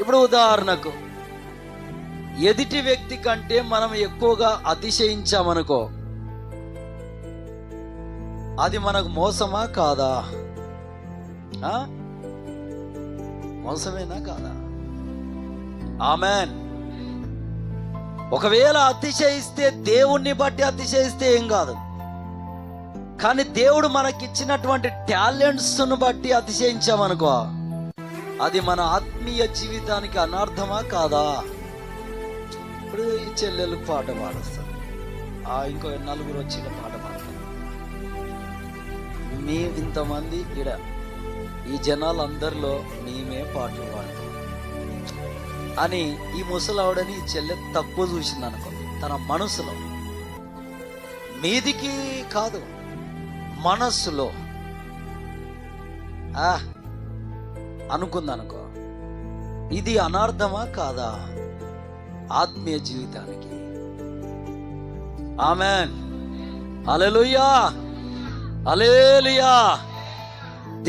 ఇప్పుడు ఉదాహరణకు ఎదుటి వ్యక్తి కంటే మనం ఎక్కువగా అతిశయించామనుకో అది మనకు మోసమా కాదా? మోసమేనా కాదా? ఆమెన్. ఒకవేళ అతిశయిస్తే దేవుణ్ణి బట్టి అతిశయిస్తే ఏం కాదు. కానీ దేవుడు మనకిచ్చినటువంటి టాలెంట్స్ను బట్టి అతిశయించామనుకో అది మన ఆత్మీయ జీవితానికి అనర్థమా కాదా? ఇప్పుడు ఈ చెల్లెలకు పాట పాడస్తారు ఆ ఇంకో నలుగురు వచ్చిన పాట పాడతారు. మీ ఇంతమంది ఇడ ఈ జనాలందరిలో మేమే పాటలు పాడతాం. అని ఈ ముసలావిడని ఈ చెల్లె తక్కువ చూసింది అనుకో తన మనసులో. మీదికి కాదు మనస్సులో ఆ అనుకుందనుకో. ఇది అనార్థమా కాదా? ఆత్మీయ జీవితానికి. ఆమెన్. అలెలుయా అలేలియా